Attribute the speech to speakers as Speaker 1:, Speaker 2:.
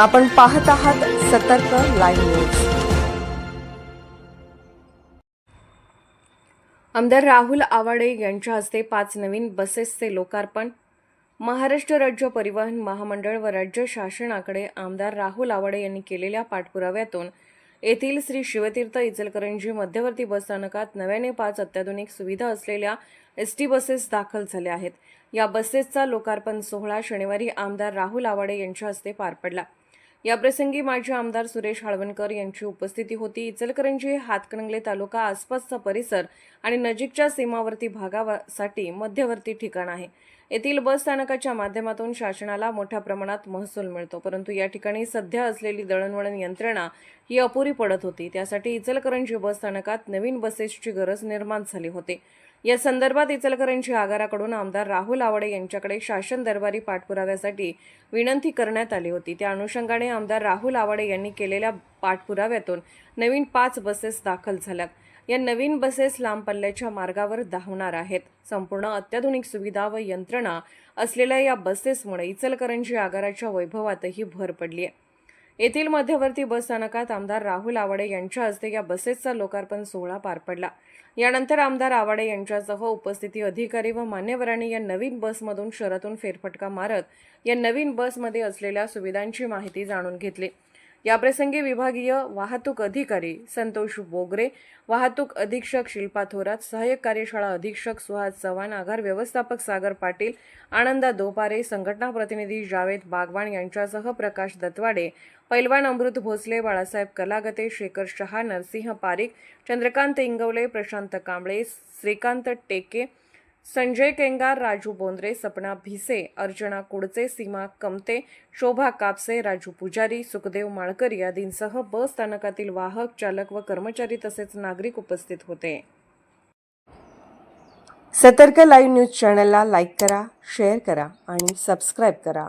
Speaker 1: आपण पाहत आहात सतर्क लाईव्ह न्यूज. आमदार राहुल आवाडे यांच्या हस्ते पाच नवीन बसेसचे लोकार्पण. महाराष्ट्र राज्य परिवहन महामंडळ व राज्य शासनाकडे आमदार राहुल आवाडे यांनी केलेल्या पाठपुराव्यातून येथील श्री शिवतीर्थ इचलकरंजी मध्यवर्ती बसस्थानकात नव्याने पाच अत्याधुनिक सुविधा असलेल्या एस टी बसेस दाखल झाल्या आहेत. या बसेसचा लोकार्पण सोहळा शनिवारी आमदार राहुल आवाडे यांच्या हस्ते पार पडला. याप्रसंगी माजी आमदार सुरेश हाळवणकर यांची उपस्थिती होती. इचलकरंजी हातकणंगले तालुका आसपासचा परिसर आणि नजीकच्या सीमावर्ती भागासाठी मध्यवर्ती ठिकाण आहे. येथील बस स्थानकाच्या माध्यमातून शासनाला मोठ्या प्रमाणात महसूल मिळतो. परंतु या ठिकाणी सध्या असलेली दळणवळण यंत्रणा ही अपुरी पडत होती. त्यासाठी इचलकरंजी बस स्थानकात नवीन बसेसची गरज निर्माण झाली होती. या संदर्भात इचलकरंजी आगाराकडून आमदार राहुल आवडे यांच्याकडे शासन दरबारी पाठपुराव्यासाठी विनंती करण्यात आली होती. त्या अनुषंगाने आमदार राहुल आवडे यांनी केलेल्या पाठपुराव्यातून नवीन पाच बसेस दाखल झाल्यात या नवीन बसेस लांब पल्ल्याच्या मार्गावर धावणार आहेत. संपूर्ण अत्याधुनिक सुविधा व यंत्रणा असलेल्या या बसेसमुळे इचलकरंजी आगाराच्या वैभवातही भर पडली आहे येथील मध्यवर्ती बस स्थानकात आमदार राहुल आवाडे यांच्या हस्ते या बसेसचा लोकार्पण सोहळा पार पडला. यानंतर आमदार आवाडे यांच्यासह उपस्थिती अधिकारी व मान्यवरांनी या नवीन बसमधून शहरातून फेरफटका मारत या नवीन बसमध्ये असलेल्या सुविधांची माहिती जाणून घेतली. याप्रसंगी विभागीय वाहतूक अधिकारी संतोष बोगरे वाहतूक अधीक्षक शिल्पा थोरात सहाय्यक कार्यशाळा अधीक्षक सुहास चव्हाण आगार व्यवस्थापक सागर पाटील आनंदा दोपारे संघटना प्रतिनिधी जावेद बागवान यांच्यासह प्रकाश दत्वाडे पैलवान अमृत भोसले बाळासाहेब कलागते शेखर शहा नरसिंह पारिक चंद्रकांत इंगवले प्रशांत कांबळे श्रीकांत टेके संजय केंगार राजू बोंद्रे सपना भिसे अर्चना कुडचे सीमा कमते शोभा कापसे राजू पुजारी सुखदेव माळकर यादींसह बस स्थानकातील वाहक चालक व कर्मचारी तसेच नागरिक उपस्थित होते. सतर्क लाईव्ह न्यूज चॅनलला लाईक करा शेअर करा आणि सबस्क्राईब करा.